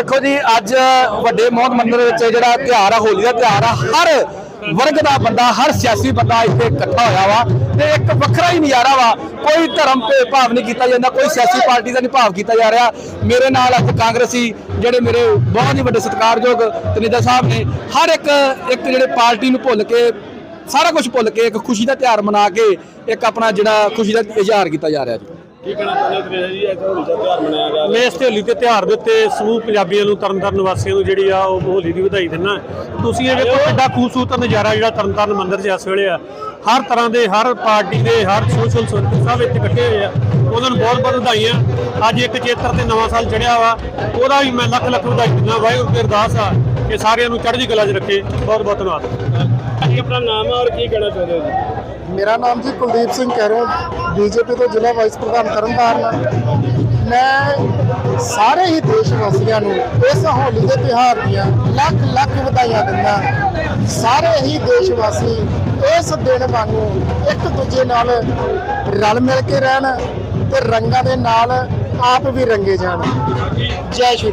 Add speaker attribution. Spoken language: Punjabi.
Speaker 1: ਦੇਖੋ ਜੀ, ਅੱਜ ਵੱਡੇ ਮੋਹਨ ਮੰਦਿਰ ਵਿੱਚ ਜਿਹੜਾ ਤਿਉਹਾਰ ਆ ਹੋਲੀ ਦਾ ਤਿਉਹਾਰ ਆ, ਹਰ ਵਰਗ ਦਾ ਬੰਦਾ, ਹਰ ਸਿਆਸੀ ਬੰਦਾ ਇੱਥੇ ਇਕੱਠਾ ਹੋਇਆ ਵਾ ਤੇ ਇੱਕ ਵੱਖਰਾ ਹੀ ਨਜ਼ਾਰਾ ਵਾ। ਕੋਈ ਧਰਮ ਭੇਦਭਾਵ ਨਹੀਂ ਕੀਤਾ ਜਾਂਦਾ, ਕੋਈ ਸਿਆਸੀ ਪਾਰਟੀ ਦਾ ਨਹੀਂ ਭਾਵ ਕੀਤਾ ਜਾ ਰਿਹਾ। ਮੇਰੇ ਨਾਲ ਅੱਜ ਕਾਂਗਰਸੀ ਜਿਹੜੇ ਮੇਰੇ ਬਹੁਤ ਹੀ ਵੱਡੇ ਸਤਿਕਾਰਯੋਗ ਤਨੇਜਾ ਸਾਹਿਬ ਨੇ, ਹਰ ਇੱਕ ਇੱਕ ਜਿਹੜੇ ਪਾਰਟੀ ਨੂੰ ਭੁੱਲ ਕੇ, ਸਾਰਾ ਕੁਝ ਭੁੱਲ ਕੇ ਇੱਕ ਖੁਸ਼ੀ ਦਾ ਤਿਉਹਾਰ ਮਨਾ ਕੇ ਇੱਕ ਆਪਣਾ ਜਿਹੜਾ ਖੁਸ਼ੀ ਦਾ ਇਜ਼ਹਾਰ ਕੀਤਾ ਜਾ ਰਿਹਾ ਜੀ।
Speaker 2: ਕੀ ਕਹਿਣਾ ਚਾਹੁੰਦੇ ਹੋ ਜੀ ਅੱਜ ਹੋਲੀ ਦਾ ਤਿਉਹਾਰ ਮਨਾਇਆ ਜਾ
Speaker 3: ਮੈਂ ਇਸ ਹੋਲੀ ਦੇ ਤਿਉਹਾਰ ਦੇ ਉੱਤੇ ਸਮੂਹ ਪੰਜਾਬੀਆਂ ਨੂੰ ਤਰਨਤਾਰਨ ਵਾਸੀਆਂ ਨੂੰ ਜਿਹੜੀ ਆ ਉਹ ਹੋਲੀ ਦੀ ਵਧਾਈ ਦਿੰਦਾ। ਤੁਸੀਂ ਇਹ ਵੇਖੋ ਕਿੱਡਾ ਖੂਬਸੂਰਤ ਨਜ਼ਾਰਾ ਜਿਹੜਾ ਤਰਨਤਾਰਨ ਮੰਦਿਰ 'ਚ ਇਸ ਵੇਲੇ ਆ। ਹਰ ਤਰ੍ਹਾਂ ਦੇ ਹਰ ਪਾਰਟੀ ਦੇ ਹਰ ਸੋਸ਼ਲ ਸਰਕਲ ਸਭ ਇੱਥੇ ਇਕੱਠੇ ਹੋਏ ਆ। ਉਹਨਾਂ ਨੂੰ ਬਹੁਤ ਬਹੁਤ ਵਧਾਈਆਂ। ਅੱਜ ਇੱਕ ਚੇਤਰ ਤੇ ਨਵਾਂ ਸਾਲ ਚੜਿਆ ਵਾ। ਉਹਦਾ ਵੀ ਮੈਂ ਲੱਖ ਲੱਖ ਵਧਾਈ ਦਿੰਦਾ। ਵਾਹਿਗੁਰੂ ਦੀ ਅਰਦਾਸ ਆ ਕਿ ਸਾਰਿਆਂ ਨੂੰ ਚੜ੍ਹਦੀ ਕਲਾ 'ਚ ਰੱਖੇ। ਬਹੁਤ ਬਹੁਤ ਧੰਨਵਾਦ।
Speaker 2: ਕੀ ਆਪਣਾ ਨਾਮ ਹੈ ਔਰ ਕੀ ਕਹਿਣਾ ਚਾਹੁੰਦੇ ਹੋ ਜੀ?
Speaker 4: ਮੇਰਾ ਨਾਮ ਜੀ ਕੁਲਦੀਪ ਸਿੰਘ ਕਹਿਰੋ ਬੀਜੇਪੀ ਤੋਂ ਜ਼ਿਲ੍ਹਾ ਵਾਈਸ ਪ੍ਰਧਾਨ ਤਰਨਤਾਰਨ। ਮੈਂ ਸਾਰੇ ਹੀ ਦੇਸ਼ ਵਾਸੀਆਂ ਨੂੰ ਇਸ ਹੋਲੀ ਦੇ ਤਿਉਹਾਰ ਦੀਆਂ ਲੱਖ ਲੱਖ ਵਧਾਈਆਂ ਦਿੰਦਾ ਸਾਰੇ ਹੀ ਦੇਸ਼ ਵਾਸੀ ਇਸ ਦਿਨ ਵਾਂਗੂ ਇੱਕ ਦੂਜੇ ਨਾਲ ਰਲ ਮਿਲ ਕੇ ਰਹਿਣ ਤੇ ਰੰਗਾਂ ਦੇ ਨਾਲ ਆਪ ਵੀ ਰੰਗੇ ਜਾਣ। ਜੈ ਸ਼੍ਰੀ